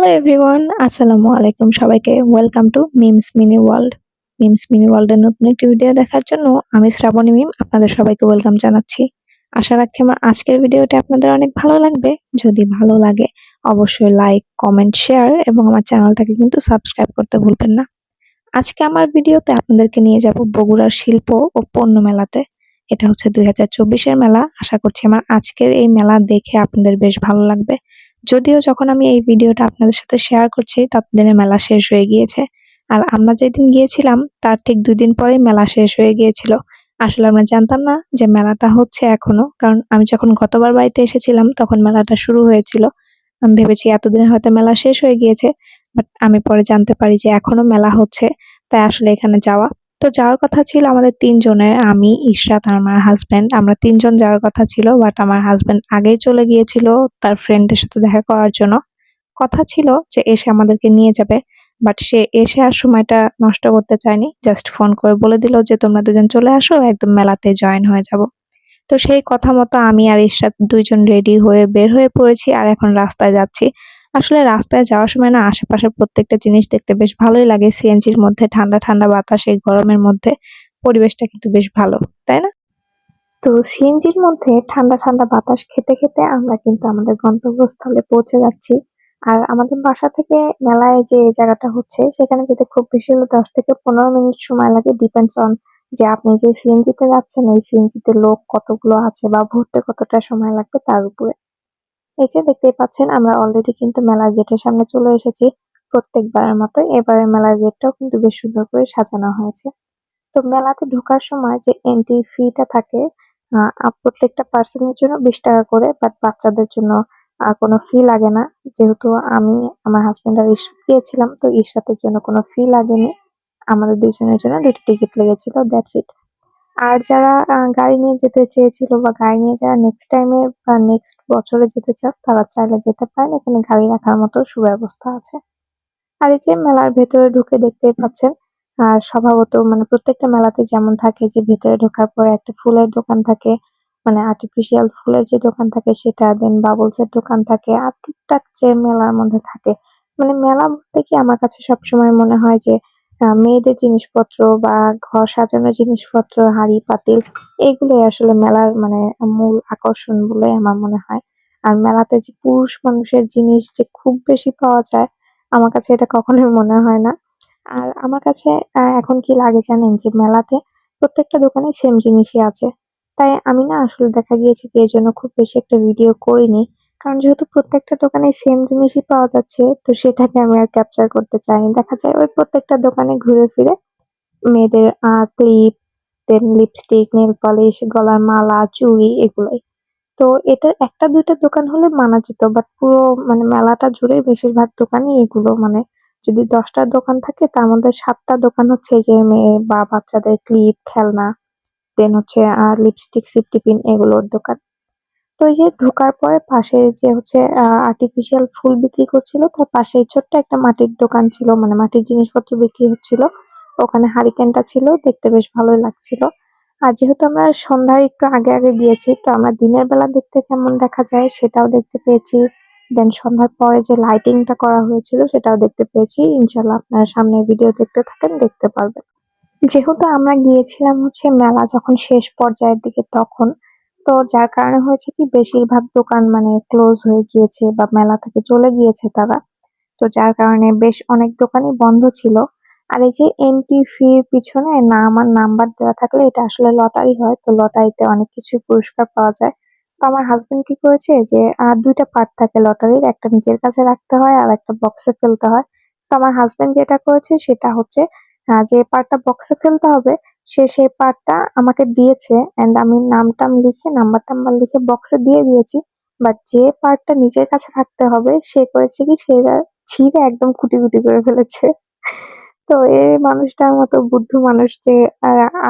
Hello everyone আসসালামু আলাইকুম সবাইকে. Welcome to Mims mini world Mims mini ওয়ার্ল্ডের নতুন একটি ভিডিও দেখার জন্য আমি শ্রাবণী মিম, আপনাদের সবাইকে ওয়েলকাম জানাচ্ছি। আশা রাখছি আমার আজকের ভিডিওটা আপনাদের অনেক ভালো লাগবে। যদি ভালো লাগে, অবশ্যই লাইক কমেন্ট শেয়ার এবং আমার চ্যানেলটাকে কিন্তু সাবস্ক্রাইব করতে ভুলবেন না। আজকে আমার ভিডিওতে আপনাদেরকে নিয়ে যাব বগুড়ার শিল্প ও পণ্য মেলাতে। এটা হচ্ছে দুই হাজার মেলা। আশা করছি আমার আজকের এই মেলা দেখে আপনাদের বেশ ভালো লাগবে। যদিও যখন আমি এই ভিডিওটা আপনাদের সাথে শেয়ার করছি, ততদিনে মেলা শেষ হয়ে গিয়েছে। আর আমরা যেদিন গিয়েছিলাম, তার ঠিক দুই দিন পরে মেলা শেষ হয়ে গিয়েছিল। আসলে আমরা জানতাম না যে মেলাটা হচ্ছে এখনও, কারণ আমি যখন গতবার বাড়িতে এসেছিলাম, তখন মেলাটা শুরু হয়েছিল। আমি ভেবেছি এতদিনে হয়তো মেলা শেষ হয়ে গিয়েছে বাট আমি পরে জানতে পারি যে এখনও মেলা হচ্ছে। তাই আসলে এখানে যাওয়া তো যাওয়ার কথা ছিল আমাদের তিনজনের, আমি, ইশরাত আর আমার হাজব্যান্ড আমরা তিনজন যাওয়ার কথা ছিল বাট আমার হাজব্যান্ড আগেই চলে গিয়েছিল তার ফ্রেন্ডের সাথে দেখা করার জন্য। কথা ছিল যে এসে আমাদেরকে নিয়ে যাবে বাট সে এসে আর সময়টা নষ্ট করতে চায়নি। জাস্ট ফোন করে বলে দিল যে, তোমরা দুজন চলে আসো, একদম মেলাতে জয়েন হয়ে যাব। তো সেই কথা মতো আমি আর ইশরাত দুইজন রেডি হয়ে বের হয়ে পড়েছি, আর এখন রাস্তায় যাচ্ছি। আসলে রাস্তায় যাওয়ার সময় না আশেপাশের প্রত্যেকটা জিনিস দেখতে বেশ ভালোই লাগে। সিএনজির মধ্যে, ঠান্ডা ঠান্ডা বাতাস এই গরমের মধ্যে পরিবেশটা কিন্তু বেশ ভালো, তাই না? তো সিএনজির মধ্যে ঠান্ডা ঠান্ডা বাতাস খেতে খেতে আমরা কিন্তু আমাদের গন্তব্যস্থলে পৌঁছে যাচ্ছি। আর আমাদের বাসা থেকে মেলায় যে জায়গাটা হচ্ছে, সেখানে যেতে খুব বেশি হলে দশ থেকে পনেরো মিনিট সময় লাগে। ডিপেন্ডস অন যে আপনি যে সিএনজিতে যাচ্ছেন, এই সিএনজিতে লোক কতগুলো আছে বা ভরতে কতটা সময় লাগবে তার উপরে। এই যে দেখতেই পাচ্ছেন, আমরা অলরেডি কিন্তু মেলার গেটের সামনে চলে এসেছি। প্রত্যেকবারের মতো এবারে মেলার গেটটাও কিন্তু বেশ সুন্দর করে সাজানো হয়েছে। তো মেলাতে ঢোকার সময় যে এন্ট্রি ফিটা থাকে প্রত্যেকটা পার্সনের জন্য বিশ টাকা করে বাট বাচ্চাদের জন্য কোনো ফি লাগে না। যেহেতু আমি, আমার হাজব্যান্ড আর ইশরাত গিয়েছিলাম, তো ইশরাতের জন্য কোনো ফি লাগেনি। আমাদের দুজনের জন্য দুটো টিকিট লেগেছিল দ্যাটস ইট আর যারা গাড়ি নিয়ে যেতে চেয়েছিল বা গাড়ি নিয়ে যারা নেক্সট টাইমে বা নেক্সট বছরে যেতে চান তারা চাইলে যেতে পারেন। এখানে গাড়ি রাখার মতো সুব্যবস্থা আছে। আর এই যে মেলার ভেতরে ঢুকে দেখতেই পাচ্ছেন আর স্বভাবত মানে প্রত্যেকটা মেলাতে যেমন থাকে যে ভেতরে ঢোকার পরে একটা ফুলের দোকান থাকে মানে আর্টিফিশিয়াল ফুলের যে দোকান থাকে সেটা দেন বাবলস এর দোকান থাকে, আর টুকটাক যে মেলার মধ্যে থাকে। মানে মেলা বলতে কি আমার কাছে সবসময় মনে হয় যে আহ, মেয়েদের জিনিসপত্র বা ঘর সাজানোর জিনিসপত্র হাঁড়ি পাতিল এগুলোই আসলে মেলার মানে মূল আকর্ষণ বলে আমার মনে হয়। আর মেলাতে যে পুরুষ মানুষের জিনিস যে খুব বেশি পাওয়া যায় আমার কাছে এটা কখনোই মনে হয় না। আর আমার কাছে আহ, এখন কি লাগে জানেন যে মেলাতে প্রত্যেকটা দোকানে সেম জিনিসই আছে। তাই আমি না আসলে দেখা গিয়েছে কি এর জন্য খুব বেশি একটা ভিডিও করিনি। কারণ যেহেতু প্রত্যেকটা দোকানে সেম জিনিসই পাওয়া যাচ্ছে, তো সেটাকে আমি আর ক্যাপচার করতে চাইনি। দেখা যায় ওই প্রত্যেকটা দোকানে ঘুরে ফিরে মেয়েদের clip then lipstick nail polish গলার মালা, চুড়ি এগুলোই। তো এটার একটা দুইটা দোকান হলে মানা যেত বাট পুরো মানে মেলাটা জুড়ে বেশিরভাগ দোকানই এগুলো। মানে যদি দশটা দোকান থাকে, তার মধ্যে সাতটা দোকান হচ্ছে যে মেয়ে বা বাচ্চাদের ক্লিপ খেলনা দেন হচ্ছে লিপস্টিক সিপটিপিন এগুলোর দোকান। তো এই যে ঢোকার পরে পাশে যে হচ্ছে আর্টিফিশিয়াল ফুল বিক্রি করছিল, তার পাশে ছোট্ট একটা মাটির দোকান ছিল মানে মাটির জিনিসপত্র বিক্রি হচ্ছিল। ওখানে হারিকেনটা ছিল, দেখতে বেশ ভালোই লাগছিল। আর যেহেতু আমরা সন্ধ্যার একটু আগে আগে গিয়েছি, তো আমরা দিনের বেলা দেখতে কেমন দেখা যায় সেটাও দেখতে পেয়েছি। দেন সন্ধ্যার পরে যে লাইটিংটা করা হয়েছিল, সেটাও দেখতে পেয়েছি। ইনশাল্লাহ আপনারা সামনে ভিডিও দেখতে থাকেন, দেখতে পারবেন। যেহেতু আমরা গিয়েছিলাম হচ্ছে মেলা যখন শেষ পর্যায়ের দিকে তখন তো যার কারণে হয়েছে কি, বেশিরভাগ দোকান মানে ক্লোজ হয়ে গিয়েছে বা মেলা থেকে চলে গিয়েছে তারা। তো যার কারণে বেশ অনেক দোকানই বন্ধ ছিল। আর এই যে এন্ট্রি ফির পিছনে না আমার নাম্বার দেওয়া থাকলে এটা আসলে লটারি হয়, তো লটারিতে অনেক কিছু পুরস্কার পাওয়া যায়। তো আমার হাজবেন্ড কি করেছে যে আর দুইটা পার্ট থাকে লটারির একটা নিজের কাছে রাখতে হয় আর একটা বক্সে ফেলতে হয়। তো আমার হাজবেন্ড যেটা করেছে সেটা হচ্ছে যে পার্টটা বক্সে ফেলতে হবে সে সেই পার্টটা আমাকে দিয়েছে এন্ড আমি নাম টাম লিখে নাম্বার টাম্বার লিখে বক্সে দিয়ে দিয়েছি। বাট যে পার্টটা নিজের কাছে রাখতে হবে, সে করেছে কি, সে ছিঁড়ে একদম কুটি কুটি করে ফেলেছে। তো এই মানুষটার মতো বুদ্ধ মানুষ যে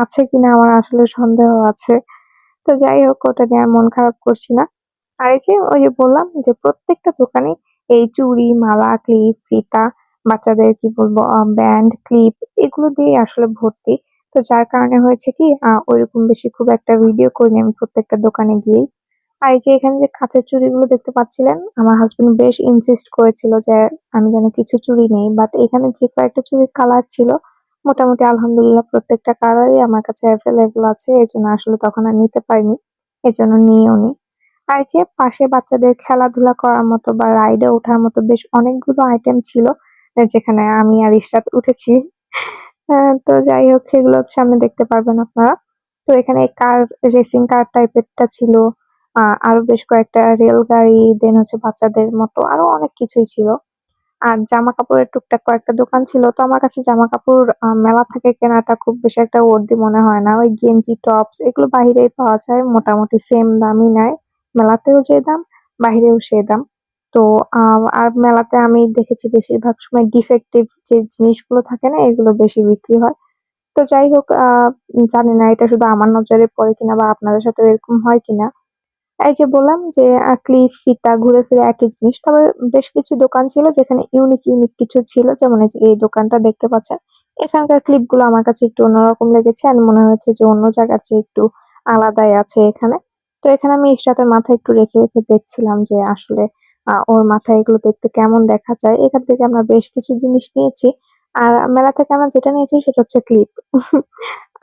আছে কিনা আমার আসলে সন্দেহ আছে। তো যাই হোক, ওটা নিয়ে আর মন খারাপ করছি না। আর এই যে, ওই যে বললাম যে প্রত্যেকটা দোকানে এই চুড়ি, মালা, ক্লিপ, ফিতা, বাচ্চাদের কি বলব ব্যান্ড ক্লিপ এগুলো দিয়ে আসলে ভর্তি। তো যার কারণে হয়েছে কি ওইরকম বেশি খুব একটা ভিডিও করিনি আমি প্রত্যেকটা দোকানে গিয়েই। আর এই যে এখানে যে কাঁচের চুড়িগুলো দেখতে পাচ্ছিলেন, আমার হাজবেন্ড বেশ ইনসিস্ট করেছিল যে আমি যেন কিছু চুড়ি নেই বাট এখানে যে কয়েকটা চুড়ির কালার ছিল, মোটামুটি আলহামদুলিল্লাহ প্রত্যেকটা কালারই আমার কাছে অ্যাভেলেবল আছে, এই জন্য আসলে তখন আর নিতে পারিনি, এই জন্য নিয়েও নি। আর যে পাশে বাচ্চাদের খেলাধুলা করার মতো বা রাইডে ওঠার মতো বেশ অনেকগুলো আইটেম ছিল, যেখানে আমি আর ইশরাত উঠেছি। তো যাই হোক, সেগুলো সামনে দেখতে পারবেন আপনারা। তো এখানে কার রেসিং কার টাইপেরটা ছিল আরও বেশ কয়েকটা রেল গাড়ি দেন হচ্ছে বাচ্চাদের মতো আরও অনেক কিছুই ছিল। আর জামা কাপড়ের টুকটাক কয়েকটা দোকান ছিল, তো আমার কাছে জামা কাপড় মেলা থেকে কেনাটা খুব বেশি একটা worthy মনে হয় না। ওই গেঞ্জি টপস এগুলো বাইরেই পাওয়া যায়, মোটামুটি সেম দামই নেয়। মেলাতেও যে দাম বাইরেও সে দাম। তো আহ, আর মেলাতে আমি দেখেছি বেশিরভাগ সময় ডিফেক্টিভ যে জিনিসগুলো থাকে না এগুলো বেশি বিক্রি হয়। তো যাই হোক আহ জানি না এটা শুধু আমার নজরে পড়ে কিনা বা আপনাদের সাথে এরকম হয় কিনা। এই যে বললাম যে ক্লিপ ফিতা ঘুরে ফিরে একই জিনিস। তবে বেশ কিছু দোকান ছিল যেখানে ইউনিক ইউনিক কিছু ছিল। যেমন এই দোকানটা দেখতে পাচ্ছেন। এখানকার ক্লিপগুলো আমার কাছে একটু অন্যরকম লেগেছে। আর মনে হচ্ছে যে অন্য জায়গার চেয়ে একটু আলাদাই আছে এখানে। তো এখানে আমি ইশরাতের মাথায় একটু রেখে রেখে দেখছিলাম যে আসলে আহ, ওর মাথায় এগুলো দেখতে কেমন দেখা যায়। এখান থেকে আমরা বেশ কিছু জিনিস নিয়েছি। আর মেলা থেকে আমরা যেটা নিয়েছি সেটা হচ্ছে ক্লিপ।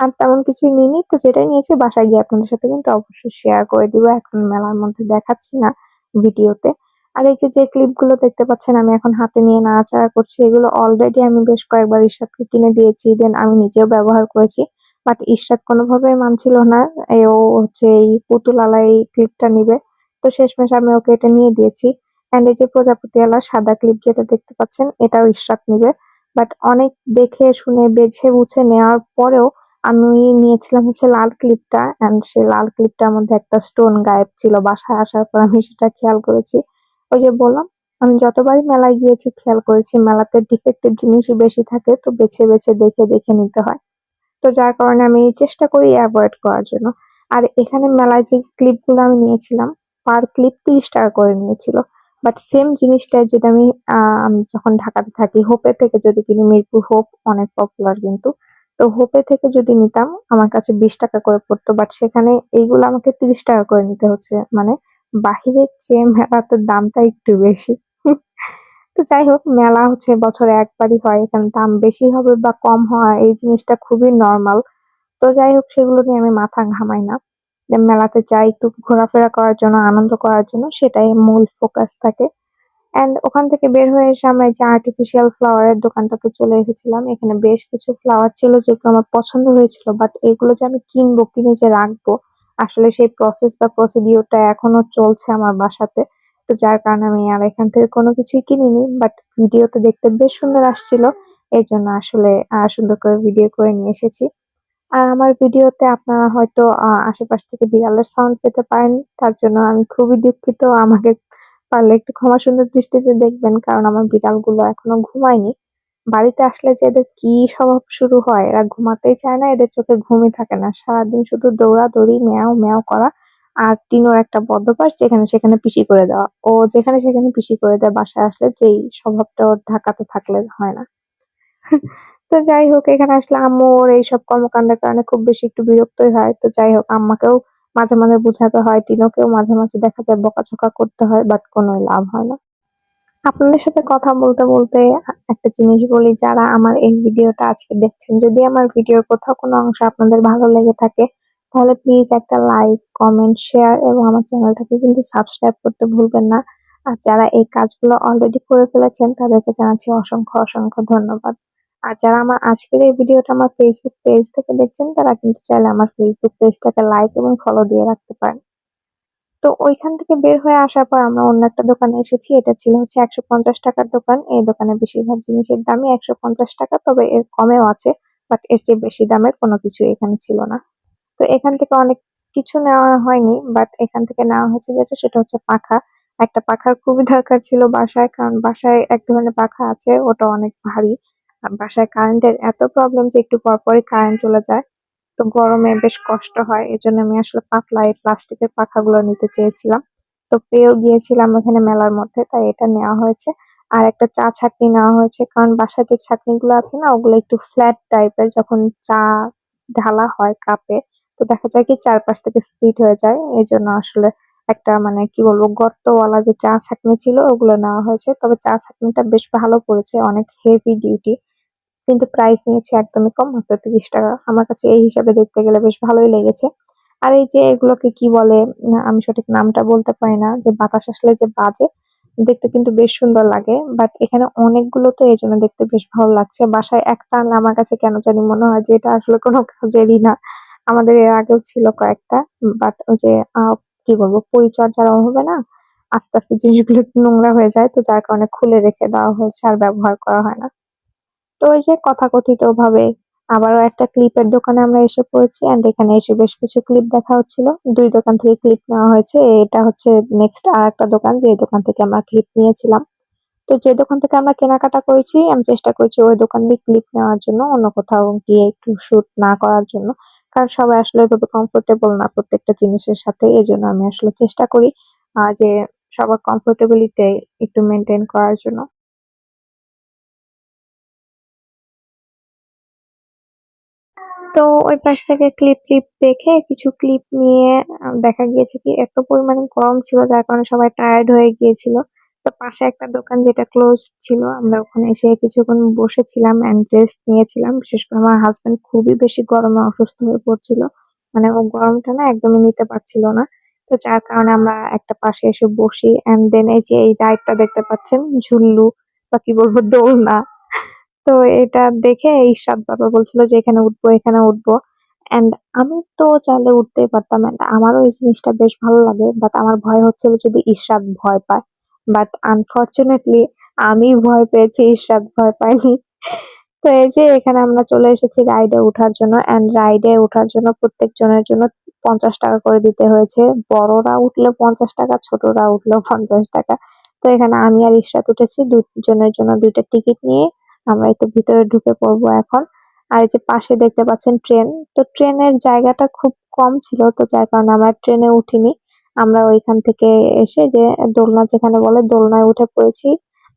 আর তেমন কিছুই নিইনি। তো যেটাই নিয়েছি বাসায় গিয়ে আপনাদের সাথে কিন্তু অবশ্যই শেয়ার করে দিব। এখন মেলার মধ্যে দেখাচ্ছি না ভিডিওতে। আর এই যে যে ক্লিপগুলো দেখতে পাচ্ছেন আমি এখন হাতে নিয়ে নাড়াচাড়া করছি। এগুলো অলরেডি আমি বেশ কয়েকবার ইশরাতকে কিনে দিয়েছি। দেন আমি নিজেও ব্যবহার করেছি। বাট ইশরাত কোনোভাবেই মানছিল না। ও হচ্ছে এই পুতুলালা এই ক্লিপটা নিবে। তো শেষমেশ আমি ওকে এটা নিয়ে দিয়েছি। অ্যান্ড এই যে প্রজাপতি প্রজাপতিওয়ালা সাদা ক্লিপ যেটা দেখতে পাচ্ছেন, এটাও ইশরাত নিবে। বাট অনেক দেখে, শুনে, বেছে, বুঝে নেওয়ার পরেও আমি নিয়েছিলাম হচ্ছে লাল ক্লিপটা এন্ড সেই লাল ক্লিপটার মধ্যে একটা স্টোন গায়েব ছিল বাসায় আসার পর আমি সেটা খেয়াল করেছি। ওই যে বললাম, আমি যতবারই মেলায় গিয়েছি খেয়াল করেছি, মেলাতে ডিফেক্টিভ জিনিসই বেশি থাকে, তো বেছে বেছে, দেখে দেখে নিতে হয়। তো যার কারণে আমি চেষ্টা করি অ্যাভয়েড করার জন্য। আর এখানে মেলায় যে ক্লিপগুলো আমি নিয়েছিলাম পার ক্লিপ তিরিশ টাকা করে নিয়েছিল। বাট সেম জিনিসটা যদি আমি আমি যখন ঢাকাতে থাকি হোপে থেকে যদি কিনি, মিরপুর হোপ অনেক পপুলার কিন্তু। তো হোপে থেকে যদি নিতাম, আমার কাছে বিশ টাকা করে পড়তো। বাট সেখানে এইগুলো আমাকে তিরিশ টাকা করে নিতে হচ্ছে। মানে বাহিরের চেয়ে মেলাতে দামটা একটু বেশি। তো যাই হোক, মেলা হচ্ছে, বছরে একবারই হয়, এখানে দাম বেশি হবে বা কম হওয়া এই জিনিসটা খুবই নর্মাল তো যাই হোক, সেগুলো নিয়ে আমি মাথা ঘামাই না। মেলাতে যাই, একটু ঘোরাফেরা করার জন্য, আনন্দ করার জন্য, সেটাই মূল ফোকাস থাকে। এন্ড ওখান থেকে বের হয়ে এসে আমরা যে আর্টিফিশিয়াল ফ্লাওয়ারের দোকানটাতে চলে এসেছিলাম। এখানে বেশ কিছু ফ্লাওয়ার ছিল যেগুলো আমার পছন্দ হয়েছিল বাট এগুলো যে আমি কিনবো, কিনে যে রাখব, আসলে সেই প্রসেস বা প্রসিডিওরটা এখনও চলছে আমার বাসাতে। তো যার কারণে আমি আর এখান থেকে কোনো কিছুই কিনিনি বাট ভিডিওতে দেখতে বেশ সুন্দর আসছিল। এই জন্য আসলে সুন্দর করে ভিডিও করে নিয়ে এসেছি। আর আমার ভিডিওতে আপনারা হয়তো আশেপাশ থেকে বিড়ালের সাউন্ড পেতে পারেন। তার জন্য আমি খুবই দুঃখিত। আমাকে পারলে একটু ক্ষমা সুন্দর দৃষ্টিতে দেখবেন, কারণ আমার বিড়ালগুলো এখনও ঘুমায়নি। বাড়িতে আসলে যে এদের কি স্বভাব শুরু হয়, এরা ঘুমাতেই চায় না, এদের চোখে ঘুমই থাকে না। সারাদিন শুধু দৌড়াদৌড়ি, ম্যাও ম্যাও করা আর টিনোর একটা বদভ্যাস, যেখানে সেখানে পিসি করে দেওয়া। ও যেখানে সেখানে পিসি করে দেয়, বাসায় আসলে যেই স্বভাবটা ওর ঢাকাতে থাকলে হয় না। তো যাই হোক, এখানে আসলে আম্মু ওর এইসব কর্মকাণ্ডের কারণে খুব বেশি একটু বিরক্তই হয়। তো যাই হোক, আম্মাকেও মাঝে মাঝে বোঝাতে হয়, টিনোকেও মাঝে মাঝে দেখা যায় বকাঝকা করতে হয় বাট কোনো লাভ হয় না। আপনাদের সাথে কথা বলতে বলতে একটা জিনিস বলি, যারা আমার এই ভিডিওটা আজকে দেখছেন, যদি আমার ভিডিওর কোথাও কোনো অংশ আপনাদের ভালো লেগে থাকে, তাহলে প্লিজ একটা লাইক কমেন্ট শেয়ার এবং আমার চ্যানেলটাকে কিন্তু সাবস্ক্রাইব করতে ভুলবেন না। আর যারা এই কাজগুলো অলরেডি করে ফেলেছেন, তাদেরকে জানাচ্ছি অসংখ্য অসংখ্য ধন্যবাদ। আর যারা আমার আজকের এই ভিডিওটা আমার ফেসবুক পেজ থেকে দেখছেন, তারা কিন্তু চাইলে আমার ফেসবুক পেজটাকে লাইক এবং ফলো দিয়ে রাখতে পারেন। তো ওইখান থেকে বের হয়ে আসার পর আমরা অন্য একটা দোকানে এসেছি, এটা ছিল হচ্ছে একশো পঞ্চাশ টাকার দোকান। এই দোকানে বেশিরভাগ জিনিসের দামই একশো পঞ্চাশ টাকা, তবে এর কমেও আছে বাট এর চেয়ে বেশি দামের কোনো কিছু এখানে ছিল না। তো এখান থেকে অনেক কিছু নেওয়া হয়নি বাট এখান থেকে নেওয়া হয়েছে যেটা, সেটা হচ্ছে পাখা। একটা পাখার খুবই দরকার ছিল বাসায়, কারণ বাসায় এক ধরনের পাখা আছে, ওটা অনেক ভারী। বাসায় কারেন্টের এত প্রবলেম যে একটু পর পরই কারেন্ট চলে যায়। তো গরমে বেশ কষ্ট হয়, এজন্য আমি আসলে পাতলা এই প্লাস্টিকের পাখাগুলো নিতে চেয়েছিলাম। তো পেয়েও গিয়েছিলাম ওখানে মেলার মধ্যে, তাই এটা নেওয়া হয়েছে। আর একটা চা ছাঁকনি নেওয়া হয়েছে, কারণ বাসায় যে ছাঁকনিগুলো আছে না, ওগুলো একটু ফ্ল্যাট টাইপের যখন চা ঢালা হয় কাপে, তো দেখা যায় কি চারপাশ থেকে স্প্লিট হয়ে যায়। এই জন্য আসলে একটা মানে কি বলব, গর্তওয়ালা যে চা ছাঁকনি ছিল, ওগুলো নেওয়া হয়েছে। তবে চা ছাঁকনিটা বেশ ভালো পড়েছে, অনেক হেভি ডিউটি কিন্তু প্রাইস নিয়েছে একদমই কম, মাত্র তিরিশ টাকা। আমার কাছে এই হিসাবে দেখতে গেলে বেশ ভালোই লেগেছে। আর এই যে এগুলোকে কি বলে আমি সঠিক নামটা বলতে পারি না, যে বাতাস আসলে যে বাজে, দেখতে কিন্তু বেশ সুন্দর লাগে। বাট এখানে অনেকগুলো তো এই জন্য দেখতে বেশ ভালো লাগছে। বাসায় একটা আনলে আমার কাছে কেন জানি মনে হয় যে এটা আসলে কোনো কাজেরই না। আমাদের এর আগেও ছিল কয়েকটা বাট ওই যে কি বলব, পরিচর্যার অভাবে না, আস্তে আস্তে জিনিসগুলো নোংরা হয়ে যায়। তো যার কারণে খুলে রেখে দেওয়া হয়েছে, আর ব্যবহার করা হয় না। তো ওই যে তথাকথিত ভাবে আবারও একটা ক্লিপের দোকানে আমরা এসে পড়েছি এন্ড এখানে এসে বেশ কিছু ক্লিপ দেখা হচ্ছিল। দুই দোকান থেকে ক্লিপ নেওয়া হয়েছে। এটা হচ্ছে নেক্সট আর একটা দোকান যে দোকান থেকে আমরা ক্লিপ নিয়েছিলাম। তো যে দোকান থেকে আমরা কেনাকাটা করেছি, আমি চেষ্টা করছি ওই দোকান দিয়ে ক্লিপ নেওয়ার জন্য, অন্য কোথাও গিয়ে একটু শুট না করার জন্য। কারণ সবাই আসলে ওইভাবে কমফোর্টেবল না প্রত্যেকটা জিনিসের সাথে এই জন্য আমি আসলে চেষ্টা করি যে সবার কমফোর্টেবিলিটি একটু মেনটেন করার জন্য। তো ওই পাশ থেকে ক্লিপ ক্লিপ দেখে কিছু ক্লিপ নিয়ে দেখা গিয়েছে কি এত পরিমাণে গরম ছিল যার কারণে সবাই টায়ার্ড হয়ে গিয়েছিল। তো পাশে একটা দোকান যেটা ক্লোজ ছিল, আমরা ওখানে এসে কিছুক্ষণ বসেছিলাম অ্যান্ড রেস্ট নিয়েছিলাম। বিশেষ করে আমার হাজব্যান্ড খুবই বেশি গরমে অসুস্থ হয়ে পড়ছিল। মানে ও গরমটা না একদমই নিতে পারছিল না। তো যার কারণে আমরা একটা পাশে এসে বসি এন্ড দেন এই যে এই রাইডটা দেখতে পাচ্ছেন, ঝুল্লু বা কি বলব দোলনা। তো এটা দেখে ইরশাদ বাবা বলছিল যে, এখানে উঠবো এখানে উঠবো। এন্ড আমি তো চাইলে উঠতেই পারতাম and আমারও এই জিনিসটা বেশ ভালো লাগে বাট আমার ভয় হচ্ছিল যদি ইরশাদ ভয় পায়। বাট আনফরচুনেটলি আমি ভয় পেয়েছি ইরশাদ ভয় পাইনি তো এই যে, এখানে আমরা চলে এসেছি রাইডে ওঠার জন্য এন্ড রাইডে ওঠার জন্য প্রত্যেক জনের জন্য পঞ্চাশ টাকা করে দিতে হয়েছে। বড়রা উঠলে পঞ্চাশ টাকা, ছোটরা উঠলেও পঞ্চাশ টাকা। তো এখানে আমি আর ইশরাত উঠেছি দুজনের জন্য দুইটা টিকিট নিয়ে। আমরা তো ভিতরে ঢুকে পড়ব এখন। আর এই যে পাশে দেখতে পাচ্ছেন ট্রেন। তো ট্রেনের জায়গাটা খুব কম ছিল, তো যার কারণে আমরা ট্রেনে উঠিনি। আমরা ওইখান থেকে এসে যে দোলনা যেখানে বলে দোলনায় উঠে পড়েছি।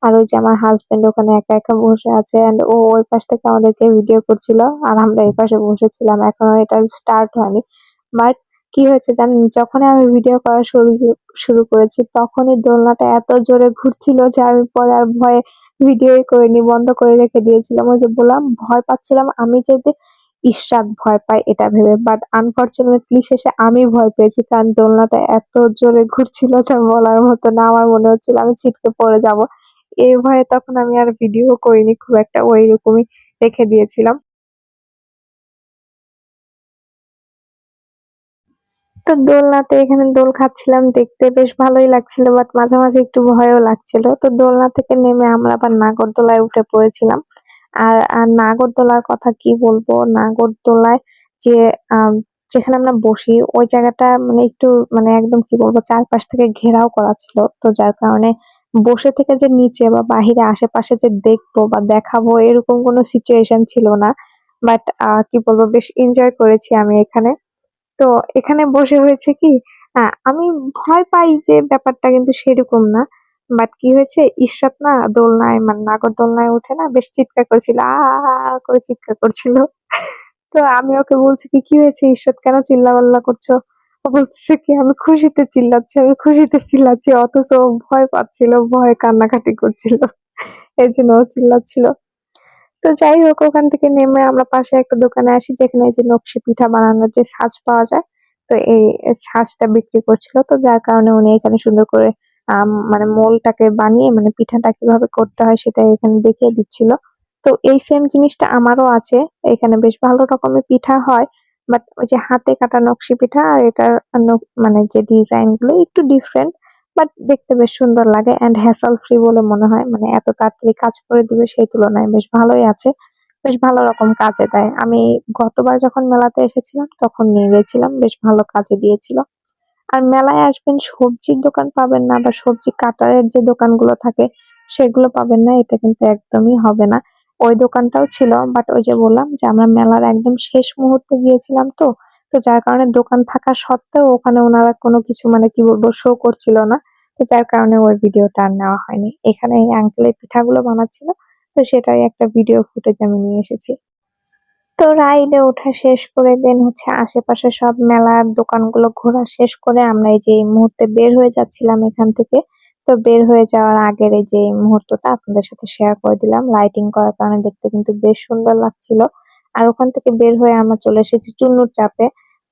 আর ওই যে আমার হাজবেন্ড ওখানে একা একা বসে আছে এন্ড ও ওই পাশ থেকে আমাদেরকে ভিডিও করছিল আর আমরা এই পাশে বসেছিলাম। এখনও এটা স্টার্ট হয়নি। বাট কি হয়েছে জানেন, যখনই আমি ভিডিও করা শুরু শুরু করেছি, তখনই দোলনাটা এত জোরে ঘুরছিল যে আমি পরে আর ভয়ে ভিডিওই করিনি, বন্ধ করে রেখে দিয়েছিলাম। ওই যে বললাম, ভয় পাচ্ছিলাম, আমি যদি ইশরাত ভয় পায় এটা ভেবে। বাট আনফর্চুনেটলি শেষে আমি ভয় পেয়েছি, কারণ দোলনাটা এত জোরে ঘুরছিল যা বলার মতো না, আমার মনে হচ্ছিল আমি ছিটকে পড়ে যাব। এই ভয়ে তখন আমি আর ভিডিও করিনি, খুব একটা ওইরকমই রেখে দিয়েছিলাম। তো দোলনাতে এখানে দোল খাচ্ছিলাম, দেখতে বেশ ভালোই লাগছিল বাট মাঝে মাঝে একটু ভয়ও লাগছিল। তো দোলনা থেকে নেমে আমরা আবার নাগরদোলায় উঠে পড়েছিলাম। আর আর নাগরদোলার কথা কি বলব? নাগরদোলায় যে যেখানে আমরা বসি, ওই জায়গাটা মানে একটু মানে একদম কি বলব, চারপাশ থেকে ঘেরাও করা ছিল। তো যার কারণে বসে থেকে যে নিচে বা বাহিরে আশেপাশে যে দেখব বা দেখাবো, এরকম কোনো সিচুয়েশন ছিল না। বাট কি বলব, বেশ এনজয় করেছি আমি এখানে। তো এখানে বসে হয়েছে কি আমি ভয় পাই যে ব্যাপারটা কিন্তু সেরকম না। বাট কি হয়েছে, ইশরাত না দোলনায় মানে নাগর দোলনায় উঠে না বেশ চিৎকার করছিল, আ করে চিৎকার করছিল। তো আমি ওকে বলছি কি কি হয়েছে ইশরাত, কেন চিল্লাপাল্লা করছ? ও বলতেছে কি, আমি খুশিতে চিল্লাচ্ছি, আমি খুশিতে চিল্লাচ্ছি, অথচ ভয় পাচ্ছিল, ভয় কান্নাকাটি করছিল। এই জন্য ও চিল্লাচ্ছিল। তো যাই হোক, ওখান থেকে নেমে আমরা পাশে একটা দোকানে আসি, যেখানে যে নকশি পিঠা বানানোর যে ছাঁচ পাওয়া যায়, তো এই ছাঁচটা বিক্রি করছিল। তো যার কারণে উনি এখানে সুন্দর করে মানে মোলটাকে বানিয়ে মানে পিঠাটা কীভাবে করতে হয় সেটা এখানে দেখিয়ে দিচ্ছিল। তো এই সেম জিনিসটা আমারও আছে। এখানে বেশ ভালো রকমের পিঠা হয় বাট ওই যে হাতে কাটা নকশি পিঠা আর এটার মানে যে ডিজাইনগুলো, একটু ডিফারেন্ট বাট দেখতে বেশ সুন্দর লাগে এন্ড হ্যাসাল ফ্রি বলে মনে হয়। মানে এত তাড়াতাড়ি কাজ করে দিবে সেই তুলনায় বেশ ভালোই আছে। বেশ ভালো রকম কাজে দেয়। আমি গতবার যখন মেলাতে এসেছিলাম, তখন নিয়ে গেছিলাম। বেশ ভালো কাজে দিয়েছিল। আর মেলায় আসবেন, সবজির দোকান পাবেন না বা সবজি কাটারের যে দোকানগুলো থাকে, সেগুলো পাবেন না। এটা কিন্তু একদমই হবে না। ওই দোকানটাও ছিল বাট ওই যে বললাম যে আমরা মেলার একদম শেষ মুহূর্তে গিয়েছিলাম তো তো যার কারণে দোকান থাকা সত্ত্বেও ওখানে ওনারা কোনো কিছু মানে কি বলব শো করছিল না। তো যার কারণে ওই ভিডিওটা আর নেওয়া হয়নি। এখানে এই আঙ্কেলের পিঠাগুলো বানাচ্ছিল। তো সেটাই একটা ভিডিও ফুটেজ আমি নিয়ে এসেছি। তো রাইডে ওঠা শেষ করে দেন হচ্ছে আশেপাশে সব মেলার দোকানগুলো ঘোরা শেষ করে আমরা এই যে এই মুহূর্তে বের হয়ে যাচ্ছিলাম এখান থেকে। তো বের হয়ে যাওয়ার আগের এই যে মুহূর্তটা আপনাদের সাথে শেয়ার করে দিলাম। লাইটিং করার কারণে দেখতে কিন্তু বেশ সুন্দর লাগছিল। আর ওখান থেকে বের হয়ে আমরা চলে এসেছি চুন্নুর চাপে।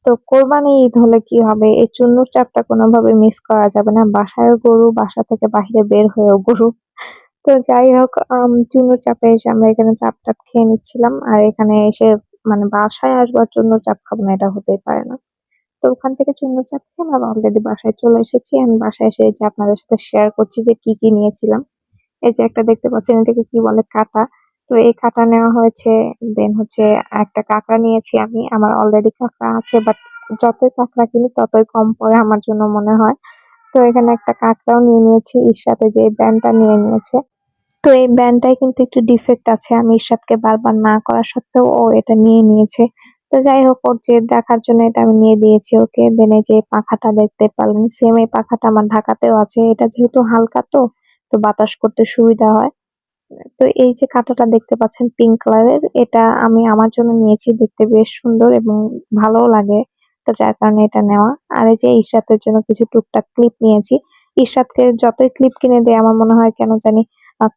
তো কোরবানি ঈদ হলে কি হবে? এই চুন্নুর চাপটা কোনোভাবে মিস করা যাবে না। বাসায় গরু, বাসা থেকে বাহিরে বের হয়েও গরু। তো যাই হোক চুন্নুর চাপে এসে আমরা এখানে চাপ টাপ খেয়ে নিচ্ছিলাম। আর এখানে এসে মানে বাসায় আসবার চুন্নুর চাপ খাব না, এটা হতেই পারে না। তো ওখান থেকে চুন্নুর চাপ খেয়ে আমরা অলরেডি বাসায় চলে এসেছি। আমি বাসায় এসে আপনাদের সাথে শেয়ার করছি যে কি কি নিয়েছিলাম। এই যে একটা দেখতে পাচ্ছেন, এটাকে কি বলে? কাটা। তো এই কাটা নেওয়া হয়েছে। দেন হচ্ছে একটা কাঁকড়া নিয়েছি আমি। আমার অলরেডি কাঁকড়া আছে বাট যতই কাঁকড়া কিনি ততই কম পড়ে আমার জন্য মনে হয়। তো এখানে একটা কাঁকড়াও নিয়ে নিয়েছি সাথে যে ব্যান্ডটা নিয়ে নিয়েছে। তো এই ব্যান্ডটাই কিন্তু একটু ডিফেক্ট আছে। আমি ইরশাদকে বারবার না করা সত্ত্বেও ও এটা নিয়ে নিয়েছে। তো যাই হোক, ওর যে দেখার জন্য এটা আমি নিয়ে দিয়েছি ওকে। দেন যে পাখাটা দেখতে পারলেন সেম এই পাখাটা আমার ঢাকাতেও আছে। এটা যেহেতু হালকা তো তো বাতাস করতে সুবিধা হয়। তো এই যে কাঁটাটা দেখতে পাচ্ছেন পিঙ্ক কালারের এটা আমি আমার জন্য নিয়েছি, দেখতে বেশ সুন্দর এবং ভালোও লাগে। তো যার কারণে এটা নেওয়া। আর এই যে ইরশাদের জন্য কিছু টুকটাক ক্লিপ নিয়েছি। ইরশাদকে যতই ক্লিপ কিনে দেয় আমার মনে হয় কেন জানি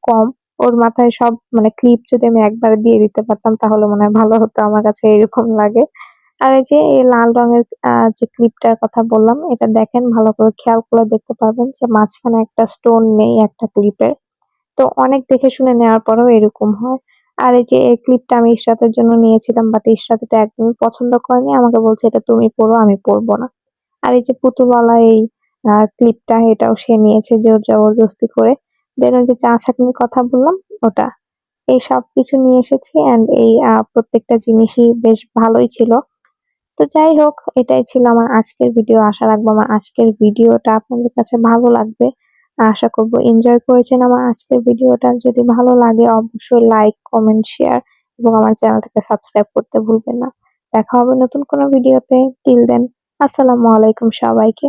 কম। ওর মাথায় সব মানে ক্লিপ যদি আমি একবার দিয়ে দিতে পারতাম, তাহলে মনে হয় ভালো হতো, আমার কাছে এরকম লাগে। আর এই যে এই লাল রঙের যে ক্লিপটার কথা বললাম, এটা দেখেন, ভালো করে খেয়াল করে দেখতে পারবেন যে মাঝখানে একটা স্টোন নেই একটা ক্লিপের তো অনেক দেখে শুনে নেওয়ার পরেও এরকম হয়। আর এই যে এই ক্লিপটা আমি ইশরাতের জন্য নিয়েছিলাম বাট ইশরাত এটা একদমই পছন্দ করেনি। আমাকে বলছে, এটা তুমি পরো আমি পরবো না। আর এই যে পুতুলওয়ালা এই ক্লিপটা এটাও সে নিয়েছে জোর জবরদস্তি করে। দেন ওই যে চা ছাঁকনির কথা বললাম, ওটা। এই সব কিছু নিয়ে এসেছি অ্যান্ড এই প্রত্যেকটা জিনিসই বেশ ভালোই ছিল। তো যাই হোক, এটাই ছিল আমার আজকের ভিডিও আশা রাখব আমার আজকের ভিডিওটা আপনাদের কাছে ভালো লাগবে। আশা করব এনজয় করেছেন আমার আজকের ভিডিওটা যদি ভালো লাগে, অবশ্যই লাইক কমেন্ট শেয়ার এবং আমার চ্যানেলটাকে সাবস্ক্রাইব করতে ভুলবেন না। দেখা হবে নতুন কোনো ভিডিওতে টিল দেন আসসালামু আলাইকুম সবাইকে।